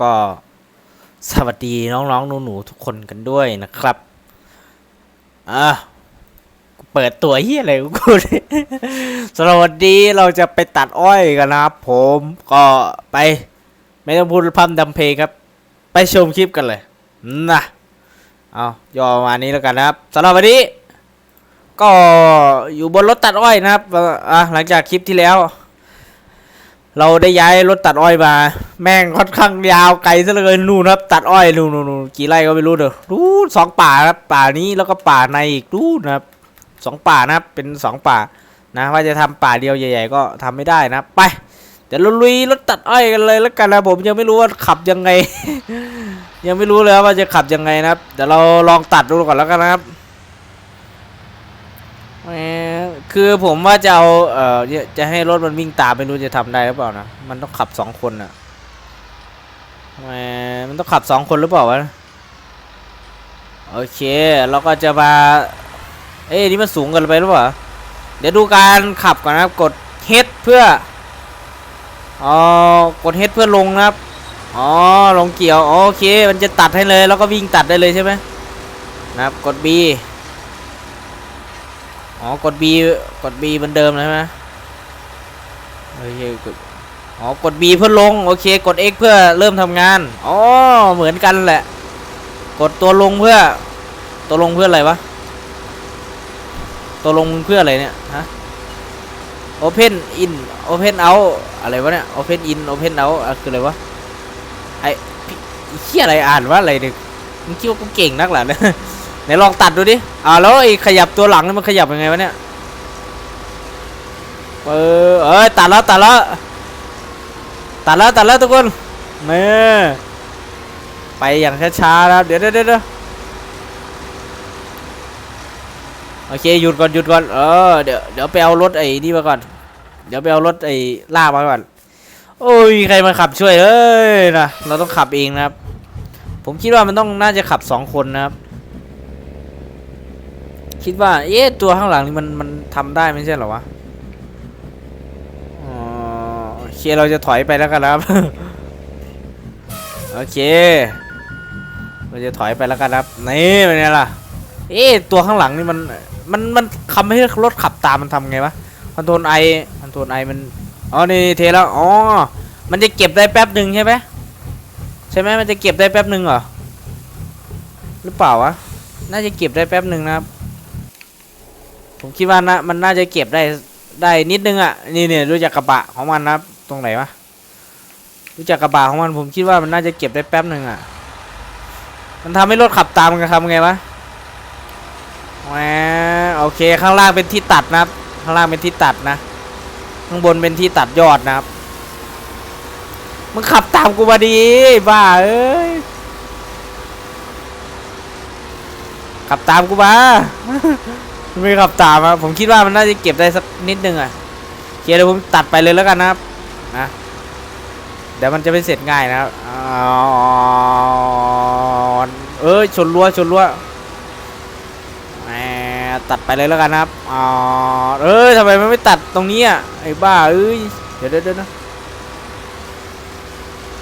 ก็สวัสดีน้องๆหนูๆทุกคนกันด้วยนะครับอะเปิดตัวเฮียอะไรกูเนี่ยสวัสดีเราจะไปตัดอ้อยกันนะครับผมก็ไป ไม่ต้องพูดพร่ำดำเพลงครับ ไปชมคลิปกันเลยนะเอาย่อมานี้แล้วกันนะครับสำหรับวันนี้ ก็อยู่บนรถตัดอ้อยนะครับอะหลังจากคลิปที่แล้ว เราได้ย้ายรถตัดอ้อยมา แม่งค่อนข้างยาวไกลซะเหลยนู่นครับ ตัดอ้อยนู่นนู่นกี่ไร่ก็ไม่รู้เด้อนู่นสองป่าครับป่านี้แล้วก็ป่าในอีกนู่นะครับสองป่านะครับเป็นสองป่านะว่าจะทำป่าเดียวใหญ่ ๆ ก็ทำไม่ได้นะไปเดี๋ยวเราลุยรถตัดอ้อยกันเลยแล้วกันนะผมยังไม่รู้ว่าขับยังไง ยังไม่รู้เลยว่าจะขับยังไงนะครับเดี๋ยวเราลองตัดดูก่อนแล้วกันนะครับ แหมคือผมว่าจะเอาเอ่อเนี่ยจะให้รถมันวิ่งตามไม่รู้จะทำได้หรือเปล่านะ มันต้องขับสองคนอะแหมมันต้องขับสองคนหรือเปล่าวะ โอเค เราก็จะมา เอ้ยนี่มันสูงเกันไปหรือเปล่า เดี๋ยวดูการขับก่อนนะครับ กด H เพื่อ อ๋อ กด H เพื่อลงนะครับ อ๋อ ลงเกี่ยว โอเค มันจะตัดให้เลย แล้วก็วิ่งตัดได้เลยใช่ไหมนะครับ กด B อ๋อกด B กด B เหมือนเดิมเลยใช่ไหมโอเคกดอ๋อกด B เพื่อลง โอเค กด X เพื่อเริ่มทำงาน อ๋อ เหมือนกันแหละ กดตัวลงเพื่อ ตัวลงเพื่ออะไรวะ ตัวลงเพื่ออะไรเนี่ย ฮะ Open in Open out อะไรวะเนี่ย Open in Open out อะคืออะไรวะ ไอ้พี่ไอ้เหี้ยอะไรอ่านว่าอะไรเนี่ยมึงคิดว่ากูเก่งนักหรอเนี่ย ไหนลองตัดดูดิอ่าแล้วไอ้ขยับตัวหลังนี่มันขยับยังไงวะเนี่ยเออเอ้ยตัดแล้วตัดแล้วตัดแล้วตัดแล้วทุกคนเนี่ยไปอย่างช้าๆนะครับเดี๋ยวเดี๋ยวเดี๋ยวโอเคหยุดก่อนหยุดก่อนเออเดี๋ยวเดี๋ยวไปเอารถไอ้นี่มาก่อน เดี๋ยวไปเอารถไอ้ล่ามาก่อนโอ้ยใครมาขับช่วยเอ้ยนะเราต้องขับเองนะครับ ผมคิดว่ามันต้องน่าจะขับสองคนนะครับ คิดว่า เอ๊ะตัวข้างหลังนี่มันมันทำได้ไม่ใช่เหรอวะอ๋อโอเคเราจะถอยไปแล้วกันครับ โอเค เราจะถอยไปแล้วกันครับนี่เป็นไงล่ะ เอ๊ะตัวข้างหลังนี่มันมันมันทำให้รถขับตามมันทำไงวะคอนโทรลไอคอนโทรลไอมันอ๋อนี่เทแล้วอ๋อมันจะเก็บได้แป๊บหนึ่งใช่ไหมใช่ไหมมันจะเก็บได้แป๊บหนึ่งเหรอหรือเปล่าวะน่าจะเก็บได้แป๊บหนึ่งนะครับ ผมคิดว่านะมันน่าจะเก็บได้ได้นิดนึงอะนี่เนี่ยดูจากกระบะของมันนะตรงไหนวะดูจากกระบะของมันผมคิดว่ามันน่าจะเก็บได้แป๊บหนึ่งอะ มันทำให้รถขับตามกันทำไงวะแหมโอเคข้างล่างเป็นที่ตัดนะครับ ข้างล่างเป็นที่ตัดนะข้างบนเป็นที่ตัดยอดนะครับมึงขับตามกูมาดีบ้าเอ้ยขับตามกูมา ไม่ขับตามครับผมคิดว่ามันน่าจะเก็บได้สักนิดนึงอะเคเดี๋ยวผมตัดไปเลยแล้วกันนะครับนะเดี๋ยวมันจะไม่เสร็จง่ายนะครับอ๋อเอ้ยชนรั้วชนรั้วแหมตัดไปเลยแล้วกันนะครับอ๋อเอ้ยทำไมมันไม่ตัดตรงนี้อะไอ้บ้าเอ้ยเดี๋ยวเดี๋ยวนะ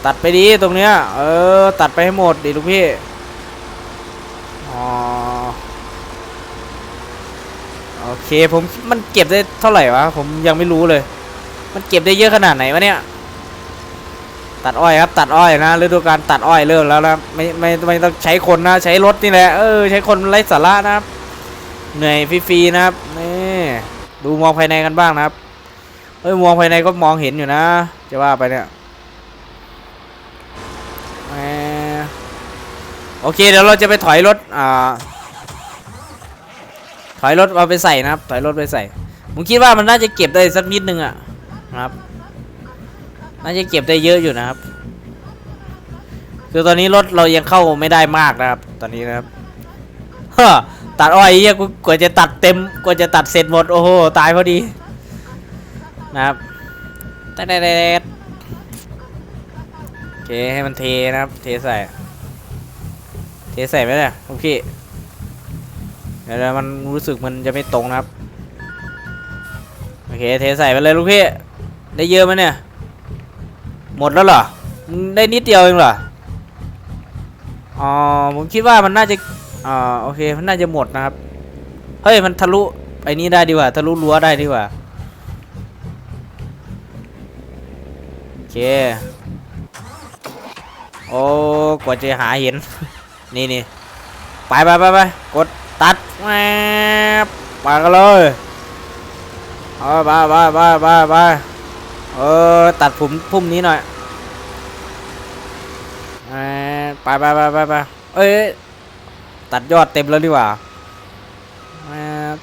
ตัดไปดีตรงเนี้ยเออตัดไปให้หมดดิลูกพี่อ๋อ อเคผมมันเก็บได้เท่าไหร่วะผมยังไม่รู้เลย มันเก็บได้เยอะขนาดไหนวะเนี่ย ตัดอ้อยครับ ตัดอ้อยนะฤดูการตัดอ้อยเริ่มแล้วนะไม่ไม่ไม่ต้องใช้คนนะ ใช้รถนี่แหละเออใช้คนไร้สาระนะครับเหนื่อยฟรีๆนะครับนี่ดูมองภายในกันบ้างนะครับเอ้ยมองภายในก็มองเห็นอยู่นะ จะว่าไปเนี่ยโอเคเดี๋ยวเราจะไปถอยรถอ่า ถอยรถเอาไปใส่นะครับ ถอยรถไปใส่ ผมคิดว่ามันน่าจะเก็บได้สักนิดนึงอะนะครับ น่าจะเก็บได้เยอะอยู่นะครับ คือตอนนี้รถเรายังเข้าไม่ได้มากนะครับ ตอนนี้นะครับฮตัดอ้อยเยกูกว่าจะตัดเต็มกว่าจะตัดเสร็จหมดโอ้โหตายพอดี นะครับแต่แต่โอเคให้มันเทนะครับ เทใส่ เทใส่ไหมเนี่ยโอเค เดี๋ยวมันรู้สึกมันจะไม่ตรงนะครับ โอเคเทใส่ไปเลยลูกพี่ ได้เยอะไหมเนี่ย หมดแล้วเหรอ ได้นิดเดียวเองเหรอ อ๋อ ผมคิดว่ามันน่าจะ อ่า โอเค มันน่าจะหมดนะครับ เฮ้ย มันทะลุไอ้นี้ได้ดีกว่า ทะลุรั้วได้ดีกว่า โอเค โอ้ กว่าจะหาเห็น นี่นี่ไปไปไปไปกด ตัดแมไปกันเลยเออไปไปไปไปไปเออตัดผมพุ่มนี้หน่อยแหมไปไปไปไปไปเอ้ยตัดยอดเต็มแล้วดีกว่า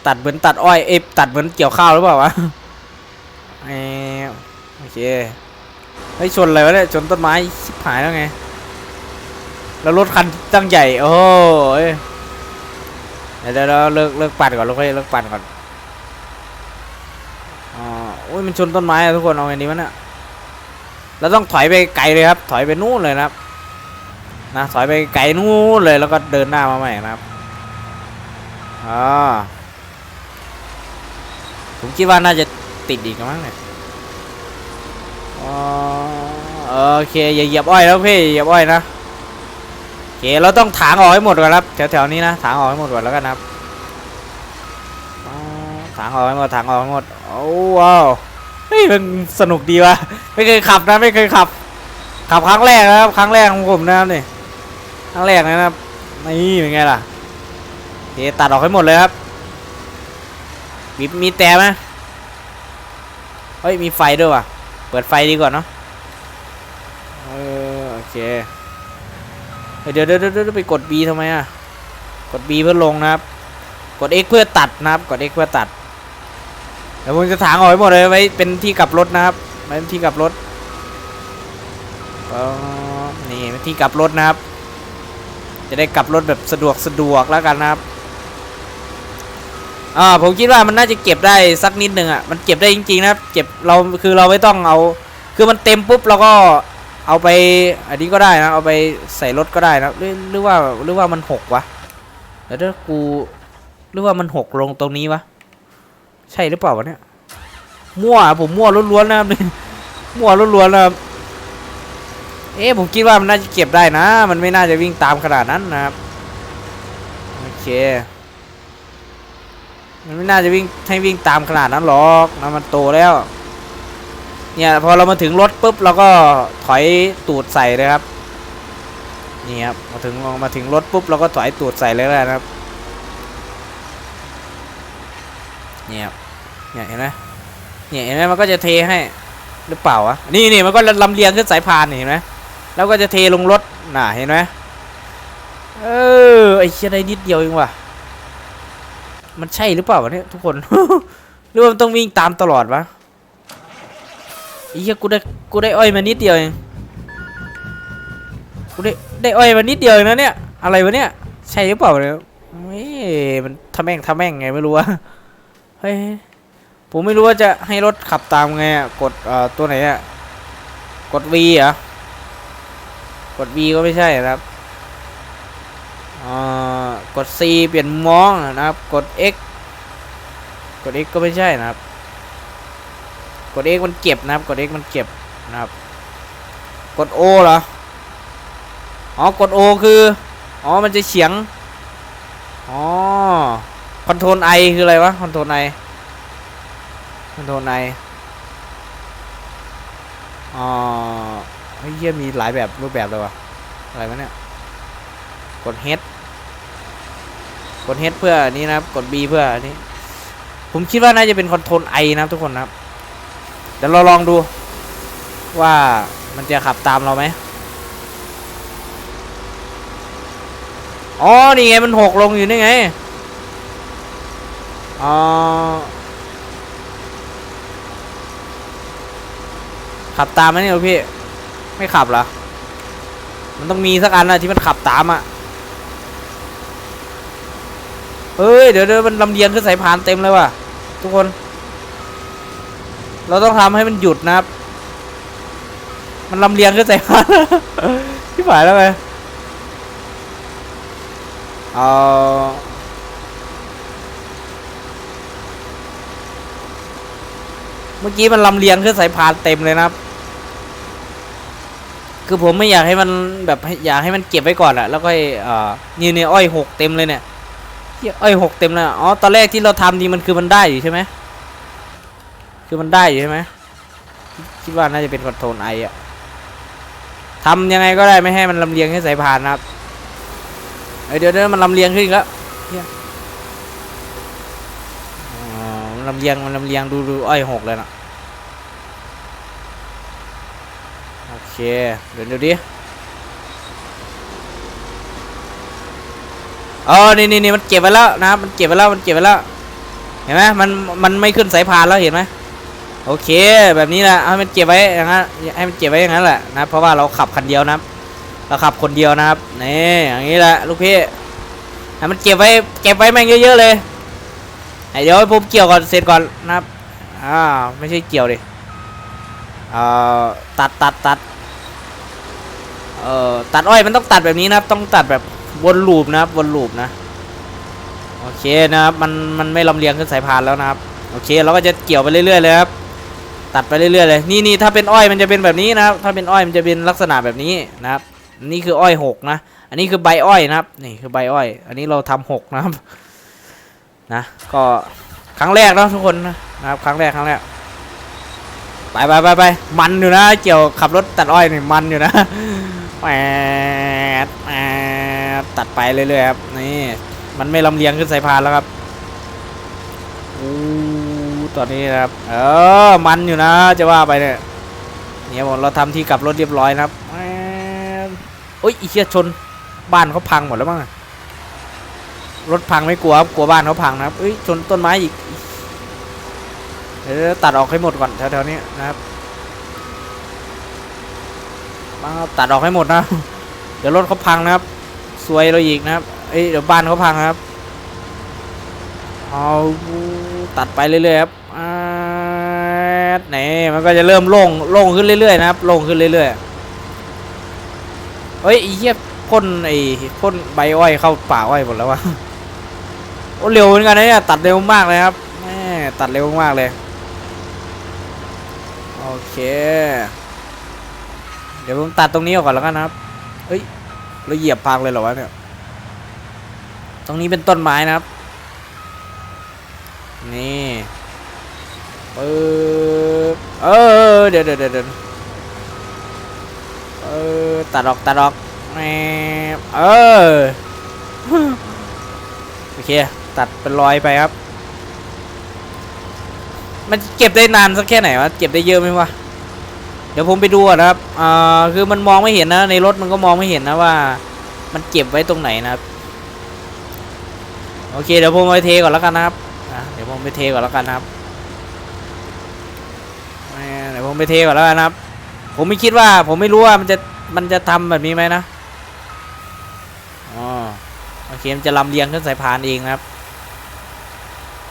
ตัดเหมือนตัดอ้อยเอยตัดเหมือนเกี่ยวข้าวหรือเปล่าวะแหมโอเคเฮ้ยชนอะไรวะเนี่ยชนต้นไม้ชิบหายแล้วไง แล้วรถคันตั้งใหญ่ โอ้ย เดี๋ยวเดี๋ยวเลิกเลิกปั่นก่อนเลิกเลิกปั่นก่อนอ๋อโอ้ยมันชนต้นไม้อะทุกคนเอาไงดีวะเนี่ยเราต้องถอยไปไกลเลยครับ ถอยไปนู่นเลยนะครับนะถอยไปไกลนู่นเลยแล้วก็เดินหน้ามาใหม่นะครับอ๋อผมคิดว่าน่าจะติดอีกมั้งเนี่ยอ๋อโอเคอย่าเหยียบอ้อยแล้วพี่อย่าเหยียบอ้อยนะ เคเราต้องถางออกให้หมดก่อนครับแถวๆนี้นะถางออกให้หมดก่อนแล้วกันครับถางออกให้หมดถางออกให้หมดโอ้ว้าวเฮ้ยมันสนุกดีวะไม่เคยขับนะไม่เคยขับ ขับครั้งแรกนะครับครั้งแรกของผมนะครับนี่ครั้งแรกนะครับนี่เป็นไงล่ะโอเคตัดออกให้หมดเลยครับ มีมีแต่ไหมเฮ้ยมีไฟด้วยว่ะเปิดไฟดีกว่าเนาะเออโอเค เดี๋ยวเดี๋ยวเดี๋ยวไปกด B ทำไมอะ กด B เพื่อลงนะครับ กด X เพื่อตัดนะครับ กด X เพื่อตัดเดี๋ยวผมจะถางออกให้หมดเลยไว้เป็นที่กลับรถนะครับไว้เป็นที่กลับรถอ๋อนี่เป็นที่กลับรถนะครับ จะได้กลับรถแบบสะดวกสะดวกแล้วกันนะครับอ่าผมคิดว่ามันน่าจะเก็บได้สักนิดหนึ่งอะ มันเก็บได้จริงๆนะครับ เก็บเราคือเราไม่ต้องเอา คือมันเต็มปุ๊บเราก็ เอาไปอันนี้ก็ได้นะ เอาไปใส่รถก็ได้นะหรือหรือว่าหรือว่ามันหกวะเดี๋ยวเดี๋ยวกูหรือว่ามันหกลงตรงนี้วะใช่หรือเปล่าวะเนี่ยมั่วผมมั่วล้วนๆนะครับมั่วล้วนๆนะครับเอ๊ะผมคิดว่ามันน่าจะเก็บได้นะ มันไม่น่าจะวิ่งตามขนาดนั้นนะครับโอเคมันไม่น่าจะวิ่งให้วิ่งตามขนาดนั้นหรอกนะมันโตแล้ว เนี่ยพอเรามาถึงรถปุ๊บเราก็ถอยตูดใส่เลยครับนี่ครับมาถึงมาถึงรถปุ๊บเราก็ถอยตูดใส่เลยแล้วนะครับเนี่ยครับเนี่ยเห็นไหมเนี่ยเห็นไหมมันก็จะเทให้หรือเปล่าวะนี่นี่มันก็ลำเลียงขึ้นสายพานเห็นไหมแล้วก็จะเทลงรถน่ะเห็นไหมเออไอ้เชี่ยได้นิดเดียวเองว่ะมันใช่หรือเปล่าวะเนี่ยทุกคนหรือว่ามันต้องวิ่งตามตลอดวะ อ้เหี้ยกูได้กูได้อ้อยมานิดเดียวเองกูได้ได้อ้อยมานิดเดียวเองนะเนี่ยอะไรวะเนี่ยใช่หรือเปล่าเนี่ยไม่มันทำแม่งทำแม่งไงไม่รู้วะเฮ้ยผมไม่รู้ว่าจะให้รถขับตามไงอะกดเอ่อตัวไหนอะกด V เหรอกด V ก็ไม่ใช่นะครับอ่ากด C เปลี่ยนมุมมองนะครับ กด X กด X ก็ไม่ใช่นะครับ กด X มันเก็บนะครับ กด X มันเก็บนะครับ กด O เหรอ อ๋อ กด O คือ อ๋อ มันจะเฉียง อ๋อ คอนโทรล I คืออะไรวะ คอนโทรล I คอนโทรล I อ๋อเฮ้ยมีหลายแบบรูปแบบเลยวะอะไรวะเนี่ย กด H กด H เพื่ออนนี้นะครับ กด B เพื่ออนนี้ ผมคิดว่าน่าจะเป็นคอนโทรล I นะครับทุกคนนะครับ เดี๋ยวเราลองดู ว่ามันจะขับตามเราไหมอ๋อ นี่ไง มันหกลงอยู่นี่ไงอ๋อขับตามไหมเนี่ยพี่ ไม่ขับเหรอ มันต้องมีสักอันนะที่มันขับตามอะเฮ้ย เดี๋ยวเดี๋ยวมันลำเลียงขึ้นสายพานเต็มเลยว่ะ ทุกคน เราต้องทำให้มันหยุดนะครับ มันลำเลียงขึ้นใส่พานที่ฝ่ายแล้วไงเอาเมื่อกี้มันลำเลียงขึ้นสายพานเต็มเลยนะครับ คือผมไม่อยากให้มันแบบอยากให้มันเก็บไว้ก่อนอะแล้วก็เอ่อนี่เนี่ยอ้อยหกเต็มเลยเนี่ยเอ้อยหกเต็มเลยอะอ๋อตอนแรกที่เราทำนี่มันคือมันได้อยู่ใช่ไหม คือมันได้อยู่ใช่ไหมคิดว่าน่าจะเป็นคอนโทรลไออะทำยังไงก็ได้ไม่ให้มันลำเลียงให้สายพานนะครับเดี๋ยวเดี๋ยวมันลำเลียงขึ้นอีกแล้วเออมันลำเลียงมันลำเลียงดูดูอ้อยหกเลยนะโอเคเดี๋ยวดูดิอ๋อนี่นี่นี่มันเก็บไว้แล้วนะครับมันเก็บไว้แล้วมันเก็บไว้แล้ว เห็นไหมมันมันไม่ขึ้นสายพานแล้วเห็นไหม โอเค แบบนี้แหละให้มันเก็บไว้อย่างนั้นให้มันเก็บไว้อย่างนั้นแหละนะเพราะว่าเราขับคันเดียวนะครับเราขับคนเดียวนะครับนี่อย่างนี้แหละลูกพี่ให้มันเก็บไว้เก็บไว้แม่งเยอะๆเลยไอ้เดี๋ยวผมเกี่ยวก่อนเสร็จก่อนนะครับอ่าไม่ใช่เกี่ยวดิเอ่อตัดตัดตัดเอ่อตัดอ้อยมันต้องตัดแบบนี้นะครับ ต้องตัดแบบวนลูปนะครับวนลูปนะโอเคนะครับมันมันไม่ลำเลียงขึ้นสายพานแล้วนะครับ โอเคเราก็จะเกี่ยวไปเรื่อยๆเลยครับ ตัดไปเรื่อยๆเลยนี่นี่ถ้าเป็นอ้อยมันจะเป็นแบบนี้นะครับ ถ้าเป็นอ้อยมันจะเป็นลักษณะแบบนี้นะครับ นี่คืออ้อยหกนะ อันนี้คือใบอ้อยนะครับ นี่คือใบอ้อย อันนี้เราทำหกนะครับ นะ ก็ครั้งแรกเนาะทุกคนนะครับ ครั้งแรกครั้งแรกไปไปไปไปมันอยู่นะเกี่ยวขับรถตัดอ้อยนี่มันอยู่นะแหมแหมตัดไปเรื่อยๆครับนี่มันไม่ลำเลียงขึ้นสายพานแล้วครับ ตอนนี้นะครับ เออ มันอยู่นะจะว่าไปเนี่ยเนี่ยผมเราทำที่กลับรถเรียบร้อยนะครับโอ้ยอีเชียชนบ้านเขาพังหมดแล้วมั้งรถพังไม่กลัวครับกลัวบ้านเขาพังนะครับเอ้ยชนต้นไม้อีกเดี๋ยวตัดออกให้หมดก่อนแถวๆนี้นะครับมาตัดออกให้หมดนะ เดี๋ยวรถเขาพังนะครับซวยเราอีกนะครับเอ้ยเดี๋ยวบ้านเขาพังนะครับเอาตัดไปเรื่อยๆครับอ่าไห นมันก็จะเริ่มโล่งโล่งขึ้นเรื่อยๆนะครับโล่งขึ้นเรื่อยๆเฮ้ยไอ้เหี้ยพ่นไอ้พ่นใบอ้อยเข้าป่าอ้อยหมดแล้ววะโอ้เร็วเหมือนกันนะเนี่ยตัดเร็วมากเลยครับแม่ตัดเร็วมากเลยโอเค เดี๋ยวผมตัดตรงนี้ออกก่อนแล้วกันนะครับเฮ้ยเราเหยียบพังเลยเหรอวะเนี่ยตรงนี้เป็นต้นไม้นะครับ นี่ ปึ๊บเออเดี๋ยวเดี๋ยวเดี๋ยวเดี๋ยวเออตัดออกตัดออกแมเออโอเคตัดเป็นรอยไปครับ มันเก็บได้นานสักแค่ไหนวะเก็บได้เยอะไหมวะเดี๋ยวผมไปดูก่อนะครับอ่าคือมันมองไม่เห็นนะ ในรถมันก็มองไม่เห็นนะว่า มันเก็บไว้ตรงไหนนะครับโอเคเดี๋ยวผมไปเทก่อนแล้วกันนะครับเดี๋ยวผมไปเทก่อนแล้วกันนะครับ ผมไปเทก่อนแล้วนะครับ ผมไม่คิดว่า ผมไม่รู้ว่ามันจะมันจะทำแบบนี้ไหมนะอ๋อโอเคมันจะลำเลียงขึ้นสายพานเองนะครับ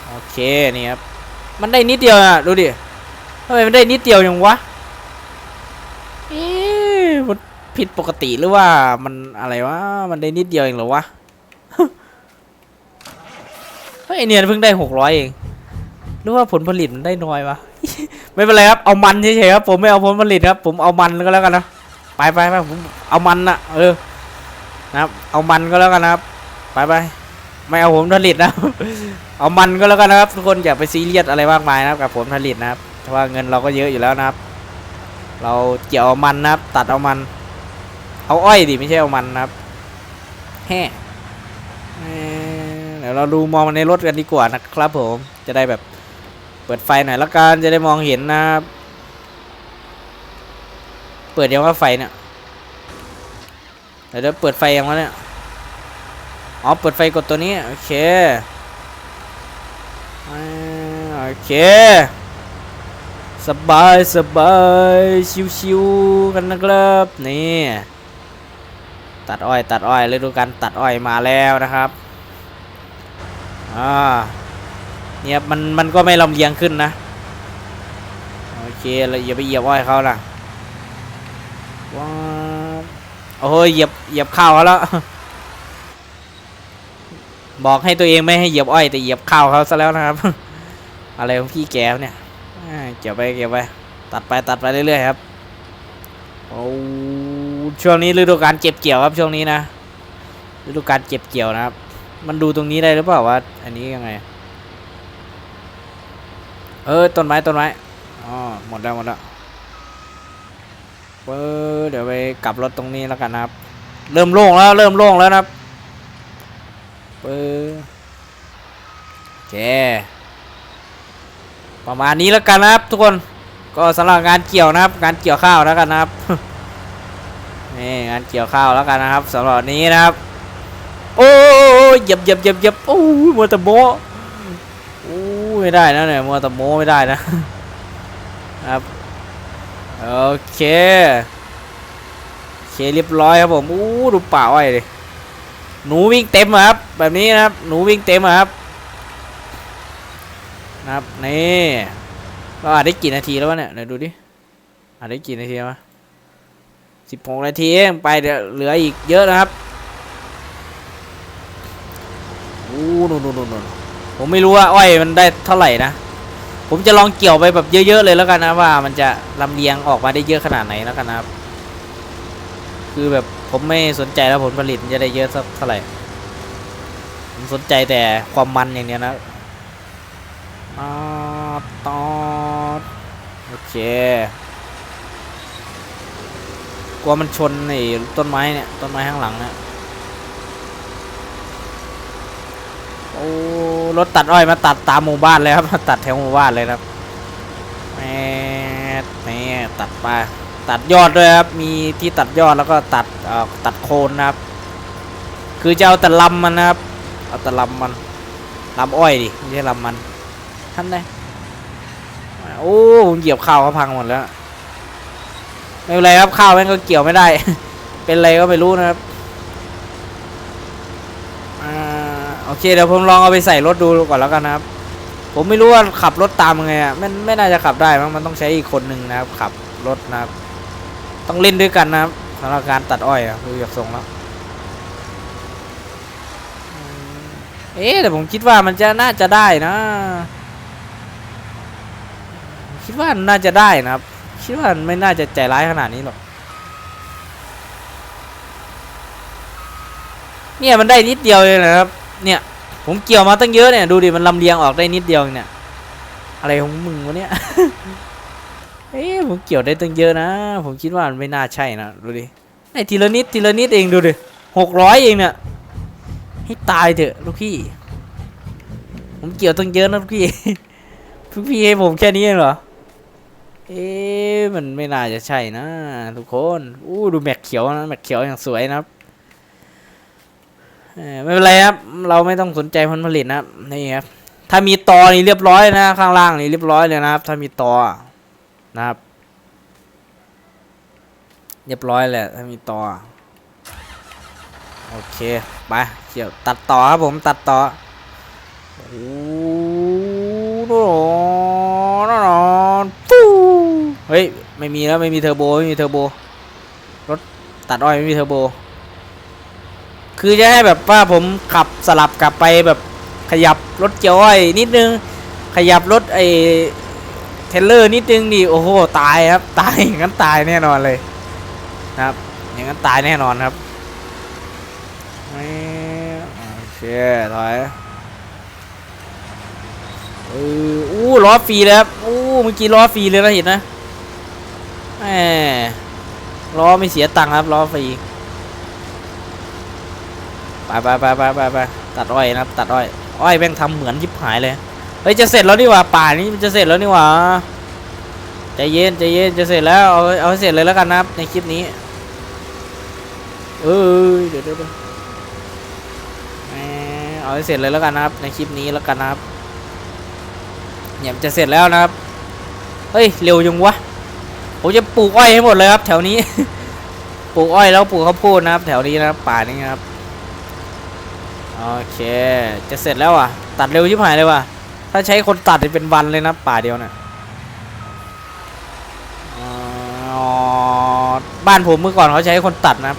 โอเคนี่ครับมันได้นิดเดียวนะดูดิทำไมมันได้นิดเดียวอย่างวะเอ๊ะมันผิดปกติหรือว่ามันอะไรวะมันได้นิดเดียวเองหรอวะเฮ้ยไอเนี่ยเพิ่งได้หกร้อยเองหรือว่าผลผลิตมันได้น้อยวะ ไม่เป็นไรครับ เอามันเฉยๆครับ ผมไม่เอาผลผลิตครับ ผมเอามันก็แล้วกันนะ ไปไปไปผมเอามันนะเออ นะครับ เอามันก็แล้วกันนะครับ ไปไปไม่เอาผมผลิตนะ เอามันก็แล้วกันนะครับ ทุกคนอย่าไปซีเรียสอะไรมากมายนะครับกับผลผลิตนะครับเพราะว่าเงินเราก็เยอะอยู่แล้วนะครับ เราเกี่ยวเอามันนะครับ ตัดเอามัน เอาอ้อยดิไม่ใช่เอามันนะครับแฮ่เดี๋ยวเราดูมองในรถกันดีกว่านะครับผม จะได้แบบ ปิดไฟหน่อยละกันจะได้มองเห็นนะครับ เปิดยังว่าไฟเนี่ยเดี๋ยวเปิดไฟยังวะเนี่ย อ๋อ เปิดไฟกดตัวนี้ โอเคโอเค สบายสบายชิวๆกันนะครับ นี่ ตัดอ้อย ตัดอ้อยฤดูกาลตัดอ้อยมาแล้วนะครับ อ่า เนี่ยมันมันก็ไม่ลำเลียงขึ้นนะโอเคเราอย่าไปเหยียบอ้อยเขาล่ะว้าโอ้ยเหยียบเหยียบข้าวเขาแล้ว บอกให้ตัวเองไม่ให้เหยียบอ้อยแต่เหยียบข้าวเขาซะแล้วนะครับ อะไรของพี่แกวเนี่ยเก็บไปเก็บไป ตัดไปตัดไปเรื่อยๆครับโอ้ช่วงนี้ฤดูการเก็บเกี่ยวครับช่วงนี้นะฤดูการเก็บเกี่ยวนะครับ มันดูตรงนี้ได้หรือเปล่าว่า อันนี้ยังไง เออต้นไม้ต้นไม้อ๋อหมดแล้วหมดแล้วเออเดี๋ยวไปกลับรถตรงนี้แล้วกันนะครับ เริ่มโล่งแล้วเริ่มโล่งแล้วนะครับเออโอเคประมาณนี้แล้วกันนะครับ ทุกคนก็สำหรับงานเกี่ยวนะครับ งานเกี่ยวข้าวแล้วกันนะครับนี่งานเกี่ยวข้าวแล้วกันนะครับสำหรับนี้นะครับ โอ้ยเหยับเหยับเหยับเหยับโอ้ยมัวแต่โมโอ้ย ไม่ได้นะเนี่ยมัวแต่โมไม่ได้นะครับโอเคโอเคเรียบร้อยครับผมอู้ดูป่าอ้อยดิหนูวิ่งเต็มครับ แบบนี้นะครับ หนูวิ่งเต็มครับนะครับนี่เราอาจได้กี่นาทีแล้ววะเนี่ยเดี๋ยวดูดิอาจได้กี่นาทีวะสิบหกนาทีเองไปเดี๋ยวเหลืออีกเยอะนะครับอู้นู่นนู่นนู่นนู่น ผมไม่รู้ว่าอ้อยมันได้เท่าไหร่นะ ผมจะลองเกี่ยวไปแบบเยอะๆเลยแล้วกันนะว่ามันจะลำเลียงออกมาได้เยอะขนาดไหนแล้วกันนะครับ คือแบบผมไม่สนใจแล้วผลผลิตจะได้เยอะสักเท่าไหร่ ผมสนใจแต่ความมันอย่างเนี้ยนะอ่าตอดโอเคกลัวมันชนไอ้ต้นไม้เนี่ยต้นไม้ข้างหลังเนี่ยโอ้ รถตัดอ้อยมาตัดตามหมู่บ้านเลยครับมาตัดแถวหมู่บ้านเลยครับแหม่แหม่ตัดไปตัดยอดด้วยครับ มีที่ตัดยอดแล้วก็ตัดเอ่อตัดโคนนะครับ คือจะเอาแต่ลำมันนะครับ เอาแต่ลำมันลำอ้อยดิไม่ใช่ลำมันท่านไดโอ้ผมเหยียบข้าวเขาพังหมดแล้ว ไม่เป็นไรครับข้าวแม่งก็เกี่ยวไม่ได้ เป็นอะไรก็ไม่รู้นะครับอ่าโอ เคเดี๋ยวผมลองเอาไปใส่รถดูก่อนแล้วกันนะครับ ผมไม่รู้ว่าขับรถตามยังไงอะมันไม่น่าจะขับได้มั้งมันต้องใช้อีกคนหนึ่งนะครับ ขับรถนะครับ ต้องเล่นด้วยกันนะครับสำหรับการตัดอ้อยอะดูจากทรงแล้วเอ๊แต่ผมคิดว่ามันจะน่าจะได้นะ คิดว่าน่าจะได้นะครับ คิดว่าไม่น่าจะใจร้ายขนาดนี้หรอกเนี่ยมันได้นิดเดียวเลยนะครับ เนี่ยผมเกี่ยวมาตั้งเยอะเนี่ยดูดิมันลำเลียงออกได้นิดเดียวเนี่ยอะไรของมึงวะเนี่ย เอ๊ะผมเกี่ยวได้ตั้งเยอะนะ ผมคิดว่ามันไม่น่าใช่นะดูดิไอ้ทีละนิดทีละนิดเองดูดิหกร้อยเองเนี่ยให้ตายเถอะลูกพี่ ผมเกี่ยวตั้งเยอะนะลูกพี่ลูกพี่ให้ผมแค่นี้เหรอเอ๊ะมันไม่น่าจะใช่นะทุกคนอู้ดูแม็กเขียวนะแม็กเขียวอย่างสวยนะครับ ไม่เป็นไรครับ เราไม่ต้องสนใจผลผลิตนะครับนี่ครับ ถ้ามีตอนี่เรียบร้อยนะ ข้างล่างนี่เรียบร้อยเลยนะครับ ถ้ามีตอนะครับ เรียบร้อยแหละ ถ้ามีตอโอเค ไปเกี่ยวตัดต่อครับผมตัดต่อโอ้โหนอนฟูเฮ้ย ไม่มีแล้ว ไม่มีเทอร์โบ ไม่มีเทอร์โบ รถตัดอ้อยไม่มีเทอร์โบ คือจะให้แบบว่าผมขับสลับกลับไปแบบขยับรถเกี่ยวอ้อยนิดนึง ขยับรถไอเทเลอร์นิดนึงนี่โอ้โหตายครับ ตายอย่างนั้นตายแน่นอนเลยนะครับ อย่างนั้นตายแน่นอนครับแหม่โอเคถอยเอออู้ล้อฟรีเลยครับอู้เมื่อกี้ล้อฟรีเลยนะเห็นนะแหมล้อไม่เสียตังค์ครับล้อฟรี ไปไปไปไปไปไปตัดอ้อยนะครับตัดอ้อยอ้อยแม่งทำเหมือนยิบหายเลยเฮ้ยจะเสร็จแล้วนี่หว่าป่านี้มันจะเสร็จแล้วนี่หว่าใจเย็นใจเย็นจะเสร็จแล้วเอาเอาเสร็จเลยแล้วกันนะครับในคลิปนี้เอ้ยเดี๋ยวเดี๋ยวเดี๋ยวแหมเอาให้เสร็จเลยแล้วกันนะครับ ในคลิปนี้แล้วกันนะครับเนี่ยจะเสร็จแล้วนะครับเฮ้ยเร็วจังวะผมจะปลูกอ้อยให้หมดเลยครับ แถวนี้ ปลูกอ้อยแล้วปลูกข้าวโพดนะครับ แถวนี้นะครับป่านี้นะครับ โอเค จะเสร็จแล้วอะ ตัดเร็วชิบหายเลยว่ะ ถ้าใช้คนตัดนี่เป็นวันเลยนะป่าเดียวเนี่ยอ๋อบ้านผมเมื่อก่อนเขาใช้คนตัดนะ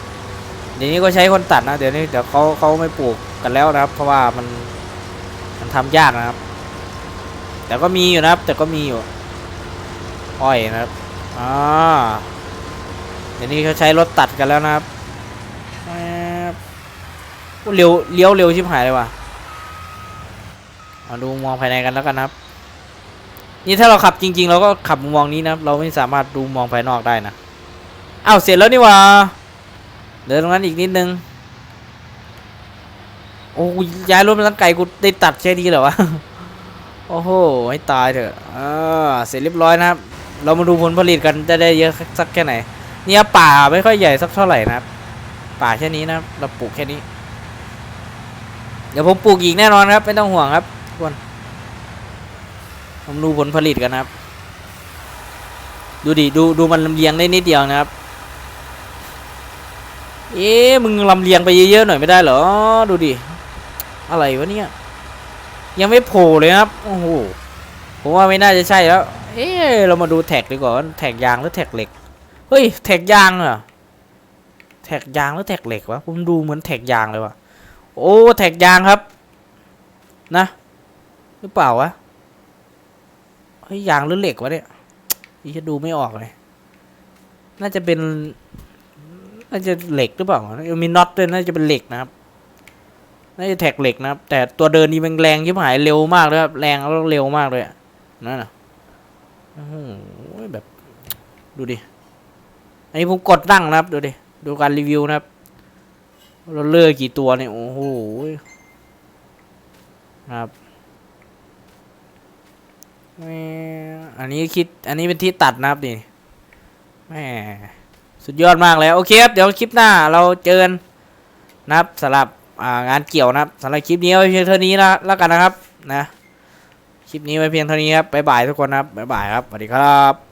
เดี๋ยวนี้ก็ใช้คนตัดนะ เดี๋ยวนี้เดี๋ยวเขาเขาไม่ปลูกกันแล้วนะครับ เพราะว่ามันมันทำยากนะครับ แต่ก็มีอยู่นะครับ แต่ก็มีอยู่ อ้อยนะครับ อ่า เดี๋ยวนี้เขาใช้รถตัดกันแล้วนะครับ เร็วเลี้ยวเร็วชิบหายเลยว่ะเอาดูมองภายในกันแล้วกันครับ นี่ถ้าเราขับจริง ๆ เราก็ขับมุมมองนี้นะเราไม่สามารถดูมองภายนอกได้นะอ้าวเสร็จแล้วนี่ว่าเดินตรงนั้นอีกนิดนึงโอ้ยย้ายรถมาตั้งไกลกูได้ตัดแค่นี้เหรอวะโอ้โหให้ตายเถอะอ่าเสร็จเรียบร้อยนะครับ เรามาดูผลผลิตกันจะได้เยอะสักแค่ไหน เนี่ยป่าไม่ค่อยใหญ่สักเท่าไหร่นะครับ ป่าแค่นี้นะเราปลูกแค่นี้ เดี๋ยวผมปลูกอีกแน่นอนครับ ไม่ต้องห่วงครับทุกคนผมดูผลผลิตกันครับ ดูดิดูดูมันลำเลียงได้นิดเดียวนะครับ เอ๊ะมึงลำเลียงไปเยอะๆหน่อยไม่ได้เหรอ ดูดิอะไรวะเนี่ยยังไม่โผล่เลยครับโอ้โหผมว่าไม่น่าจะใช่แล้ว เอ๊ะเรามาดูแท็กดีกว่าว่าแท็กยางหรือแท็กเหล็กเฮ้ยแท็กยางเหรอแท็กยางหรือแท็กเหล็กวะผมดูเหมือนแท็กยางเลยวะ โอ้แท็กยางครับ นะ หรือเปล่าวะเฮ้ยยางหรือเหล็กวะเนี่ยนี่จะดูไม่ออกเลย น่าจะเป็น น่าจะเหล็กหรือเปล่ามีน็อตด้วยน่าจะเป็นเหล็กนะครับ น่าจะแท็กเหล็กนะครับ แต่ตัวเดินนี่มันแรงชิบหายเร็วมากเลยครับ แรงแล้วเร็วมากเลยอะนั่นนะโอ้โหแบบ ดูดิ อันนี้ผมกดนั่งนะครับ ดูดิ ดูการรีวิวนะครับ เราเลือกกี่ตัวเนี่ย โอ้โหครับแม่อันนี้คิด อันนี้เป็นที่ตัดนะครับนี่แม่สุดยอดมากเลย โอเคครับ เดี๋ยวคลิปหน้าเราเจอกันนะครับสำหรับงานเกี่ยวนะครับสำหรับคลิปนี้ไว้เพียงเท่านี้นะแล้วกันนะครับนะ คลิปนี้ไว้เพียงเท่านี้ครับบ๊ายบายทุกคนนะครับบ๊ายบายครับสวัสดีครับ